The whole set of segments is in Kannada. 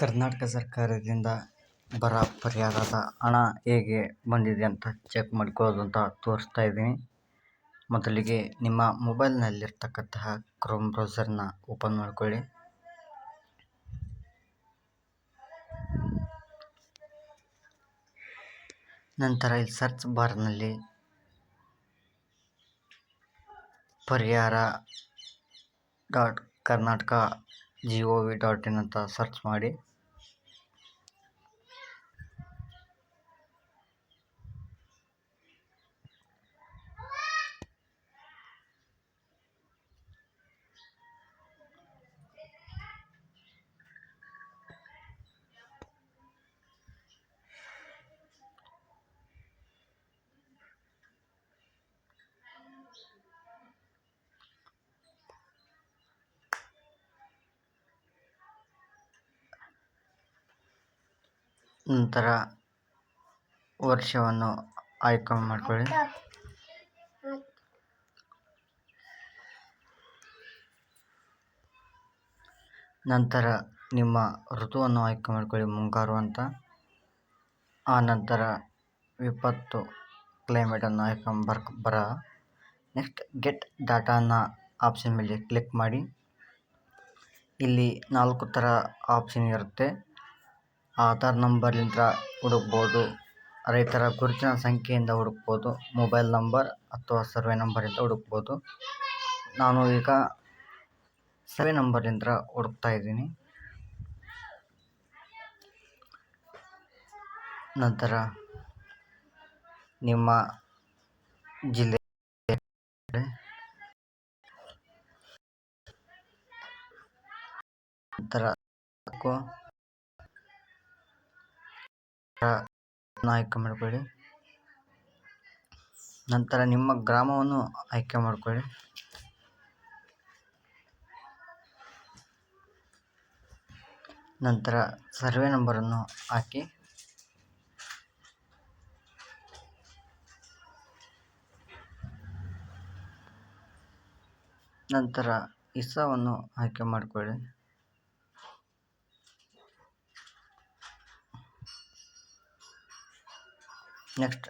ಕರ್ನಾಟಕ ಸರ್ಕಾರದಿಂದ ಬರ ಪರಿಹಾರದ ಹಣ ಹೇಗೆ ಬಂದಿದೆ ಅಂತ ಚೆಕ್ ಮಾಡ್ಕೊಳ್ಳೋದು ಅಂತ ತೋರಿಸ್ತಾ ಇದ್ದೀನಿ. ಮೊದಲಿಗೆ ನಿಮ್ಮ ಮೊಬೈಲ್ನಲ್ಲಿರ್ತಕ್ಕಂತಹ ಕ್ರೋಮ್ ಬ್ರೌಸರ್ನ ಓಪನ್ ಮಾಡಿಕೊಳ್ಳಿ. ನಂತರ ಇಲ್ಲಿ ಸರ್ಚ್ ಬಾರ್ನಲ್ಲಿ Parihara dot Karnataka G O V dot in ಅಂತ ಸರ್ಚ್ ಮಾಡಿ. ನಂತರ ವರ್ಷವನ್ನು ಆಯ್ಕೆ ಮಾಡಿಕೊಳ್ಳಿ. ನಂತರ ನಿಮ್ಮ ಋತುವನ್ನು ಆಯ್ಕೆ ಮಾಡಿಕೊಳ್ಳಿ. ಮುಂಗಾರು ಅಂತ. ಆ ನಂತರ ವಿಪತ್ತು ಕ್ಲೈಮೇಟನ್ನು ಆಯ್ಕೆ ಬರ್, ಬರ. ನೆಕ್ಸ್ಟ್ ಗೆಟ್ ಡಾಟಾನ ಆಪ್ಷನ್ ಮೇಲೆ ಕ್ಲಿಕ್ ಮಾಡಿ. ಇಲ್ಲಿ ನಾಲ್ಕು ಥರ ಆಪ್ಷನ್ ಇರುತ್ತೆ. ಆಧಾರ್ ನಂಬರ್ಲಿಂದ ಹುಡುಕ್ಬೋದು, ರೈತರ ಗುರುತಿನ ಸಂಖ್ಯೆಯಿಂದ ಹುಡುಕ್ಬೋದು, ಮೊಬೈಲ್ ನಂಬರ್ ಅಥವಾ ಸರ್ವೆ ನಂಬರಿಂದ ಹುಡುಕ್ಬೋದು. ನಾನು ಈಗ ಸರ್ವೆ ನಂಬರ್ಲಿಂದ ಹುಡುಕ್ತಾ ಇದ್ದೀನಿ. ನಂತರ ನಿಮ್ಮ ಜಿಲ್ಲೆ ನಂತರ ಆಯ್ಕೆ ಮಾಡಿಕೊಳ್ಳಿ. ನಂತರ ನಿಮ್ಮ ಗ್ರಾಮವನ್ನು ಆಯ್ಕೆ ಮಾಡಿಕೊಳ್ಳಿ. ನಂತರ ಸರ್ವೆ ನಂಬರನ್ನು ಹಾಕಿ. ನಂತರ ಇಸವನ್ನು ಆಯ್ಕೆ ಮಾಡಿಕೊಳ್ಳಿ. ನೆಕ್ಸ್ಟ್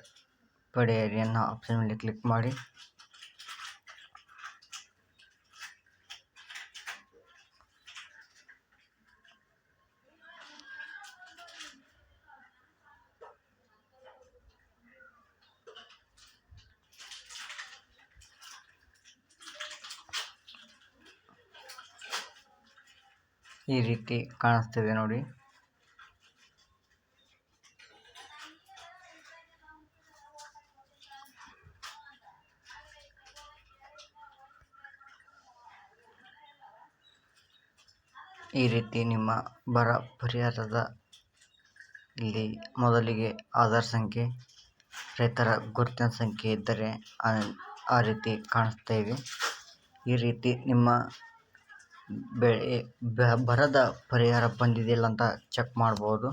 ಪಡೆಯಿರಿ ಅನ್ನೋ ಆಪ್ಷನ್ ಮೇಲೆ ಕ್ಲಿಕ್ ಮಾಡಿ. ಈ ರೀತಿ ಕಾಣಿಸ್ತಿದೆ ನೋಡಿ. ಈ ರೀತಿ ನಿಮ್ಮ ಬರ ಪರಿಹಾರದ ಇಲ್ಲಿ ಮೊದಲಿಗೆ ಆಧಾರ್ ಸಂಖ್ಯೆ, ರೈತರ ಗುರುತಿನ ಸಂಖ್ಯೆ ಇದ್ದರೆ ಆ ರೀತಿ ಕಾಣಿಸ್ತೇವೆ ಈ ರೀತಿ ನಿಮ್ಮ ಬೆಳೆ ಬರದ ಪರಿಹಾರ ಬಂದಿದೆಯಲ್ಲ ಅಂತ ಚೆಕ್ ಮಾಡ್ಬೋದು.